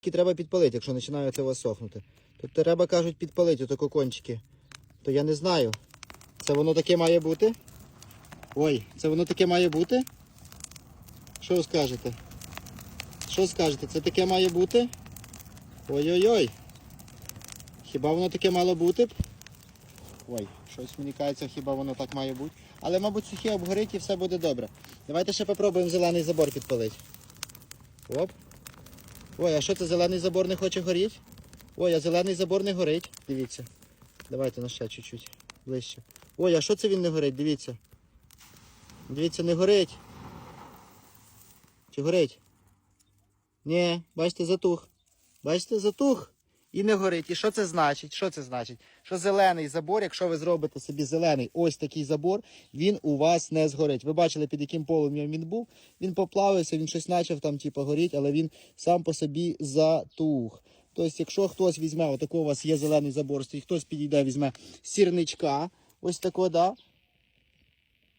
Які треба підпалити, якщо починає це сохнути. Тут треба, кажуть, підпалити отако кончики. То я не знаю. Це воно таке має бути? Ой, це воно таке має бути? Що ви скажете? Що скажете? Це таке має бути? Ой-ой-ой. Хіба воно таке мало бути б? Ой, щось мені кажеться, хіба воно так має бути. Але, мабуть, сухе обгорить і все буде добре. Давайте ще попробуємо зелений забор підпалити. Оп. Ой, а що це зелений забор не хоче горіти? Ой, а зелений забор не горить. Дивіться. Давайте на ще чуть-чуть ближче. Ой, а що це він не горить? Дивіться. Дивіться, не горить. Чи горить? Ні, бачите, затух. Бачите, затух. І не горить. І що це значить? Що це значить? Що зелений забор, якщо ви зробите собі зелений ось такий забор, він у вас не згорить. Ви бачили, під яким полум'ям він був. Він поплавився, він щось почав там, типу, горіти, але він сам по собі затух. Тобто, якщо хтось візьме, отакий у вас є зелений забор, стоїть, хтось підійде, візьме сірничка, ось такого, да?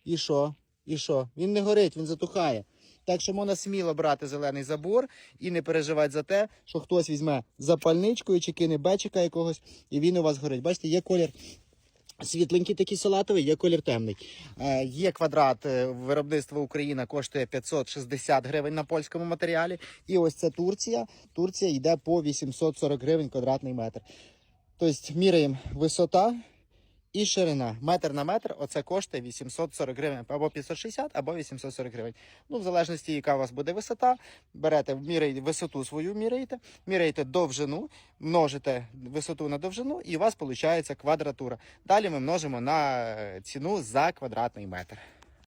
І що? І що? Він не горить, він затухає. Так що можна сміло брати зелений забор і не переживати за те, що хтось візьме запальничкою чи кине бечика якогось, і він у вас горить. Бачите, є колір. Світленький такий салатовий, є колір темний. Е, є квадрат е, виробництва Україна, коштує 560 гривень на польському матеріалі. І ось це Турція. Турція йде по 840 гривень квадратний метр. Тобто міряємо висота і ширина. Метр на метр оце коштує 840 гривень, або 560, або 840 гривень. Ну, в залежності, яка у вас буде висота, берете, міряєте висоту свою, міряєте, міряєте довжину, множите висоту на довжину, і у вас виходить квадратура. Далі ми множимо на е, ціну за квадратний метр.